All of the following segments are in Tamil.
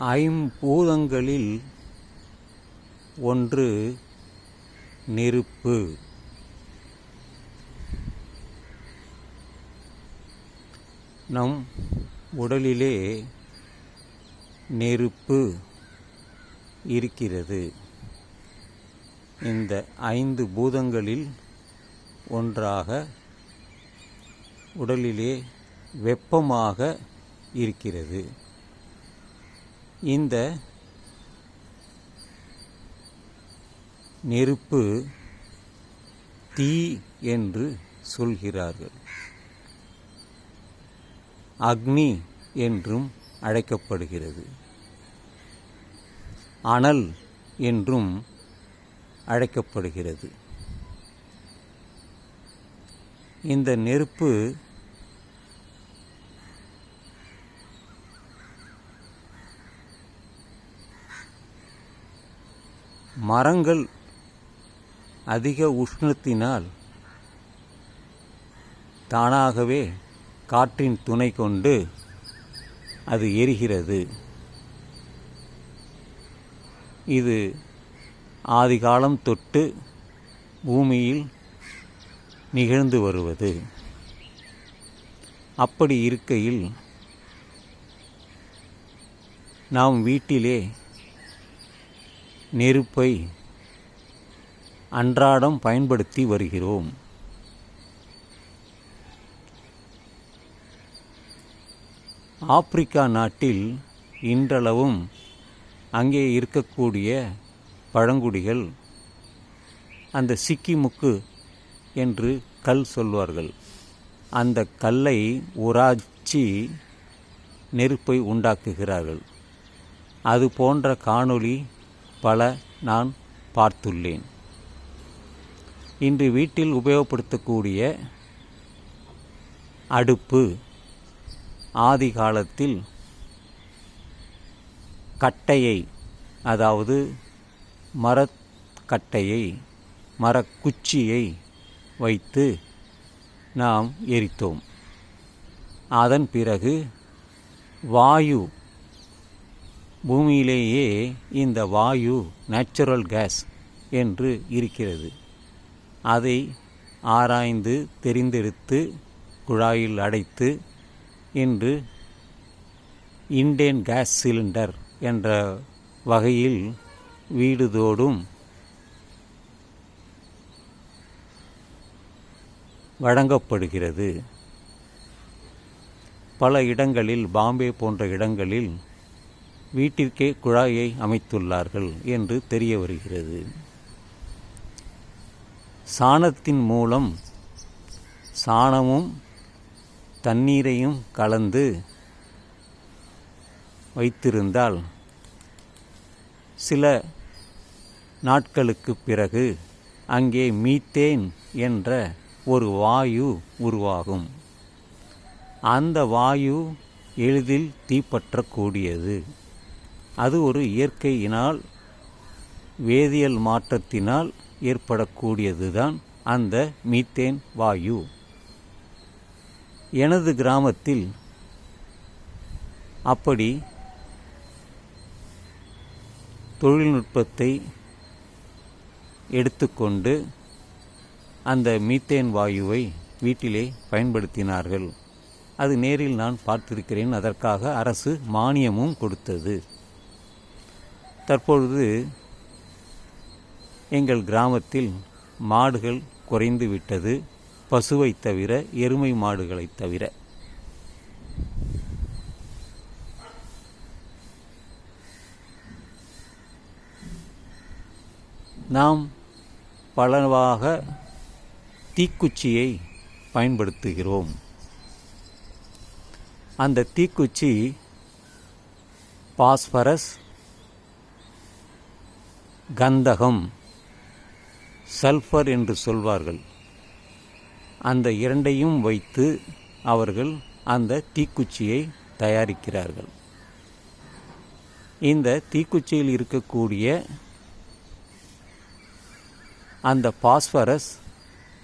ஐம்பூதங்களில் ஒன்று நெருப்பு. நம் உடலிலே நெருப்பு இருக்கிறது. இந்த ஐந்து பூதங்களில் ஒன்றாக உடலிலே வெப்பமாக இருக்கிறது. இந்த நெருப்பு தீ என்று சொல்கிறார்கள். அக்னி என்றும் அழைக்கப்படுகிறது. அனல் என்றும் அழைக்கப்படுகிறது. இந்த நெருப்பு மரங்கள் அதிக உஷ்ணத்தினால் தானாகவே காற்றின் துணை கொண்டு அது எரிகிறது. இது ஆதிகாலம் தொட்டு பூமியில் நிகழ்ந்து வருவது. அப்படி இருக்கையில் நாம் வீட்டிலே நெருப்பை அன்றாடம் பயன்படுத்தி வருகிறோம். ஆப்பிரிக்கா நாட்டில் இன்றளவும் அங்கே இருக்கக்கூடிய பழங்குடிகள் அந்த சிக்கிமுக்கு என்று கல் சொல்வார்கள். அந்த கல்லை உராய்ச்சி நெருப்பை உண்டாக்குகிறார்கள். அது போன்ற காணொளி பல நான் பார்த்துள்ளேன். இன்று வீட்டில் உபயோகப்படுத்தக்கூடிய அடுப்பு ஆதி காலத்தில் கட்டையை அதாவது மரக்கட்டையை மரக்குச்சியை வைத்து நாம் எரித்தோம். அதன் பிறகு வாயு பூமியிலேயே இந்த வாயு நேச்சுரல் கேஸ் என்று இருக்கிறது. அதை ஆராய்ந்து தெரிந்தெடுத்து குழாயில் அடைத்து இன்று இண்டேன் கேஸ் சிலிண்டர் என்ற வகையில் வீடுதோடும் வழங்கப்படுகிறது. பல இடங்களில் பாம்பே போன்ற இடங்களில் வீட்டிற்கே குழாயை அமைத்துள்ளார்கள் என்று தெரிய வருகிறது. சாணத்தின் மூலம் சாணமும் தண்ணீரையும் கலந்து வைத்திருந்தால் சில நாட்களுக்கு பிறகு அங்கே மீத்தேன் என்ற ஒரு வாயு உருவாகும். அந்த வாயு எளிதில் தீப்பற்றக்கூடியது. அது ஒரு இயற்கையினால் வேதியியல் மாற்றத்தினால் ஏற்படக்கூடியதுதான் அந்த மீத்தேன் வாயு. எனது கிராமத்தில் அப்படி தொழில்நுட்பத்தை எடுத்துக்கொண்டு அந்த மீத்தேன் வாயுவை வீட்டிலே பயன்படுத்தினார்கள். அது நேரில் நான் பார்த்திருக்கிறேன். அதற்காக அரசு மானியமும் கொடுத்தது. தற்பொழுது எங்கள் கிராமத்தில் மாடுகள் குறைந்து விட்டது. பசுவை தவிர எருமை மாடுகளை தவிர. நாம் பலவாக தீக்குச்சியை பயன்படுத்துகிறோம். அந்த தீக்குச்சி பாஸ்பரஸ் கந்தகம் சல்ஃபர் என்று சொல்வார்கள். அந்த இரண்டையும் வைத்து அவர்கள் அந்த தீக்குச்சியை தயாரிக்கிறார்கள். இந்த தீக்குச்சியில் இருக்கக்கூடிய அந்த பாஸ்பரஸ்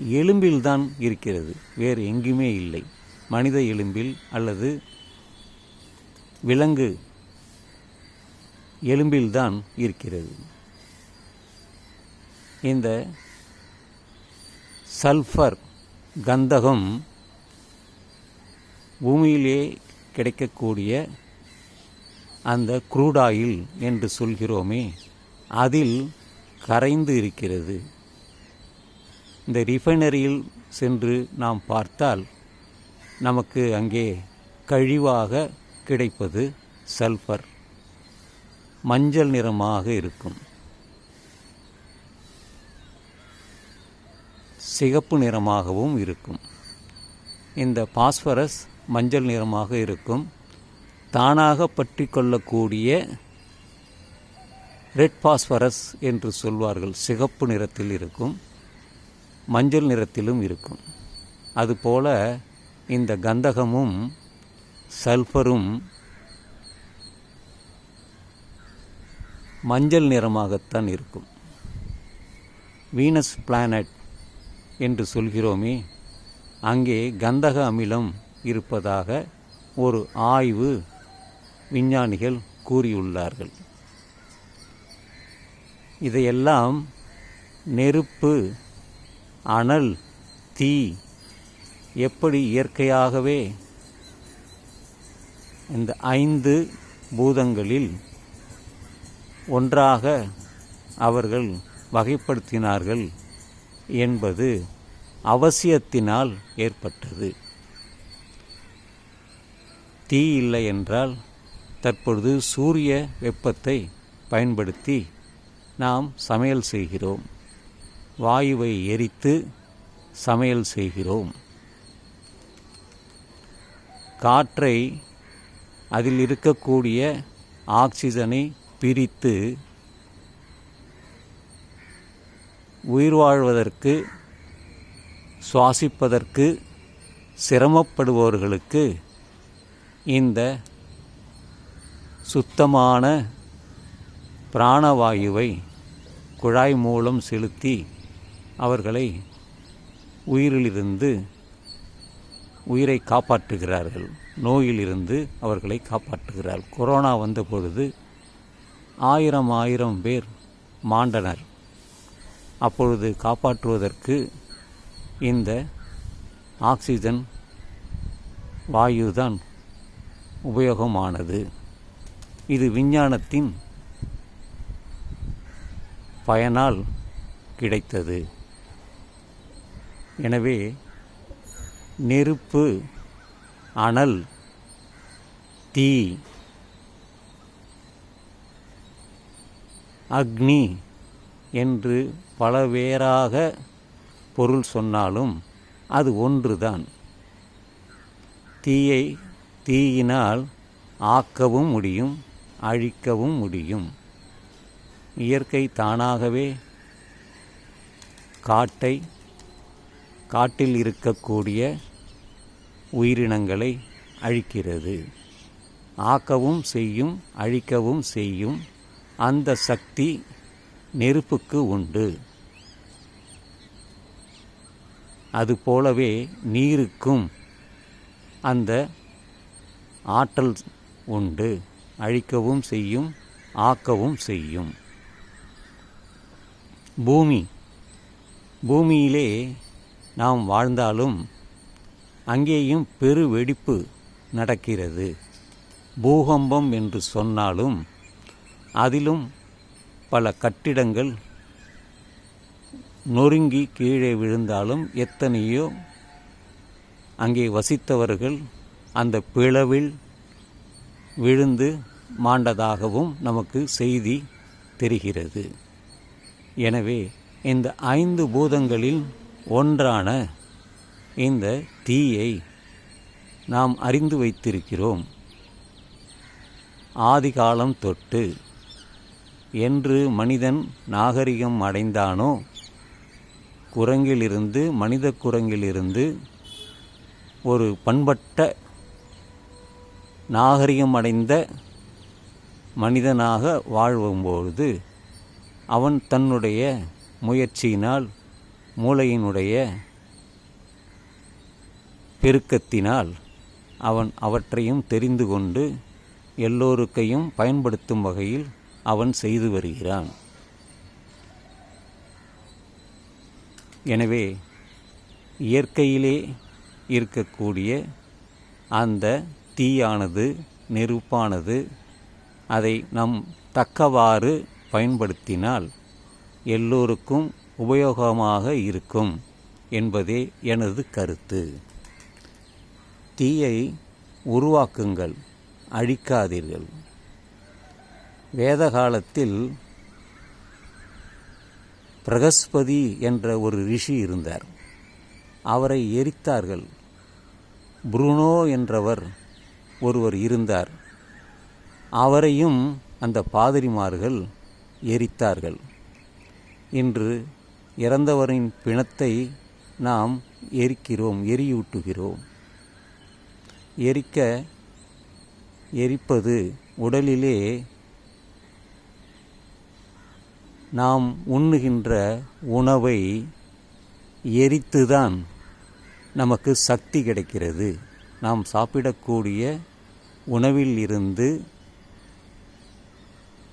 எலும்பில்தான் இருக்கிறது வேறு எங்குமே இல்லை. மனித எலும்பில் அல்லது விலங்கு எலும்பில்தான் இருக்கிறது. இந்த சல்ஃபர் கந்தகம் பூமியிலே கிடைக்கக்கூடிய அந்த குரூடாயில் என்று சொல்கிறோமே அதில் கரைந்து இருக்கிறது. இந்த ரிஃபைனரியில் சென்று நாம் பார்த்தால் நமக்கு அங்கே கழிவாக கிடைப்பது சல்ஃபர். மஞ்சள் நிறமாக இருக்கும். சிகப்பு நிறமாகவும் இருக்கும். இந்த பாஸ்பரஸ் மஞ்சள் நிறமாக இருக்கும். தானாக பற்றி கொள்ளக்கூடிய ரெட் பாஸ்பரஸ் என்று சொல்வார்கள். சிகப்பு நிறத்தில் இருக்கும் மஞ்சள் நிறத்திலும் இருக்கும். அதுபோல இந்த கந்தகமும் சல்ஃபரும் மஞ்சள் நிறமாகத்தான் இருக்கும். வீனஸ் பிளானட் என்று சொல்கிறோமே அங்கே கந்தக அமிலம் இருப்பதாக ஒரு ஆய்வு விஞ்ஞானிகள் கூறியுள்ளார்கள். இதையெல்லாம் நெருப்பு அனல் தீ எப்படி இயற்கையாகவே இந்த ஐந்து பூதங்களில் ஒன்றாக அவர்கள் வகைப்படுத்தினார்கள் என்பது அவசியத்தினால் ஏற்பட்டது. தீ இல்லை என்றால் தற்பொழுது சூரிய வெப்பத்தை பயன்படுத்தி நாம் சமையல் செய்கிறோம். வாயுவை எரித்து சமையல் செய்கிறோம். காற்றை அதில் இருக்கக்கூடிய ஆக்சிஜனை பிரித்து உயிர் வாழ்வதற்கு சுவாசிப்பதற்கு சிரமப்படுபவர்களுக்கு இந்த சுத்தமான பிராணவாயுவை குழாய் மூலம் செலுத்தி அவர்களை உயிரிலிருந்து உயிரை காப்பாற்றுகிறார்கள். நோயிலிருந்து அவர்களை காப்பாற்றுகிறார். கொரோனா வந்த பொழுது ஆயிரம் ஆயிரம் பேர் மாண்டனர். அப்பொழுது காப்பாற்றுவதற்கு இந்த ஆக்சிஜன் வாயுதான் உபயோகமானது. இது விஞ்ஞானத்தின் பயனால் கிடைத்தது. எனவே நெருப்பு அனல் தீ அக்னி என்று பலவேறாக பொருள் சொன்னாலும் அது ஒன்றுதான். தீயை தீயினால் ஆக்கவும் முடியும் அழிக்கவும் முடியும். இயற்கை தானாகவே காட்டை காட்டில் இருக்கக்கூடிய உயிரினங்களை அழிக்கிறது. ஆக்கவும் செய்யும் அழிக்கவும் செய்யும் அந்த சக்தி நெருப்புக்கு உண்டு. அதுபோலவே நீருக்கும் அந்த ஆற்றல் உண்டு. அழிக்கவும் செய்யும் ஆக்கவும் செய்யும். பூமி. பூமியிலே நாம் வாழ்ந்தாலும் அங்கேயும் பெரு வெடிப்பு நடக்கிறது. பூகம்பம் என்று சொன்னாலும் அதிலும் பல கட்டிடங்கள் நொறுங்கி கீழே விழுந்தாலும் எத்தனையோ அங்கே வசித்தவர்கள் அந்த பிளவில் விழுந்து மாண்டதாகவும் நமக்கு செய்தி தெரிகிறது. எனவே இந்த ஐந்து பூதங்களில் ஒன்றான இந்த தீயை நாம் அறிந்து வைத்திருக்கிறோம். ஆதிகாலம் தொட்டு என்று மனிதன் நாகரிகம் அடைந்தானோ? குரங்கிலிருந்து மனித குரங்கிலிருந்து ஒரு பண்பட்ட நாகரிகம் அடைந்த மனிதனாக வாழ்வும்பொழுது அவன் தன்னுடைய முயற்சியினால் மூளையினுடைய பெருக்கத்தினால் அவன் அவற்றையும் தெரிந்து கொண்டு எல்லோருக்கையும் பயன்படுத்தும் வகையில் அவன் செய்து வருகிறான். எனவே இயற்கையிலே இருக்கக்கூடிய அந்த தீயானது நெருப்பானது அதை நம் தக்கவாறு பயன்படுத்தினால் எல்லோருக்கும் உபயோகமாக இருக்கும் என்பதே எனது கருத்து. தீயை உருவாக்குங்கள் அழிக்காதீர்கள். வேத காலத்தில் பிரகஸ்பதி என்ற ஒரு ரிஷி இருந்தார். அவரை எரித்தார்கள். புருனோ என்றவர் ஒருவர் இருந்தார். அவரையும் அந்த பாதிரிமார்கள் எரித்தார்கள். இன்று இறந்தவரின் பிணத்தை நாம் எரிக்கிறோம் எரியூட்டுகிறோம். எரிக்க எரிப்பது உடலிலே நாம் உண்ணுகின்ற உணவை எரித்துதான் நமக்கு சக்தி கிடைக்கிறது. நாம் சாப்பிடக்கூடிய உணவில் இருந்து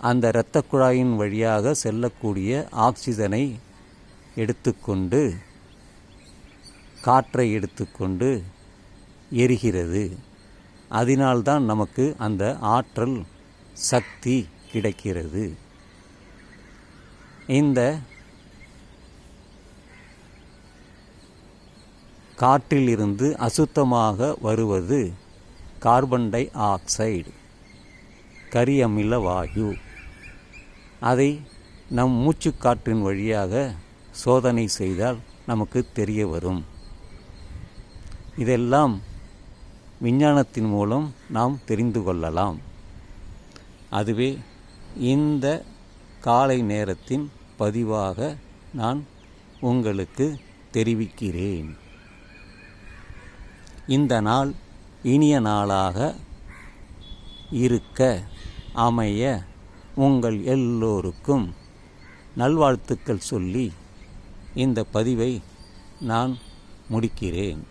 அந்த இரத்த குழாயின் வழியாக செல்லக்கூடிய ஆக்சிஜனை எடுத்துக்கொண்டு காற்றை எடுத்துக்கொண்டு எரிகிறது. அதனால்தான் நமக்கு அந்த ஆற்றல் சக்தி கிடைக்கிறது. இந்த காற்றிலிருந்து அசுத்தமாக வருவது கார்பன் டை ஆக்சைடு கரியமில வாயு. அதை நம் மூச்சுக்காற்றின் வழியாக சோதனை செய்தால் நமக்கு தெரிய வரும். இதெல்லாம் விஞ்ஞானத்தின் மூலம் நாம் தெரிந்து கொள்ளலாம். அதுவே இந்த காலை நேரத்தின் பதிவாக நான் உங்களுக்கு தெரிவிக்கிறேன். இந்த நாள் இனிய நாளாக இருக்க அமைய உங்கள் எல்லோருக்கும் நல்வாழ்த்துக்கள் சொல்லி இந்த பதிவை நான் முடிக்கிறேன்.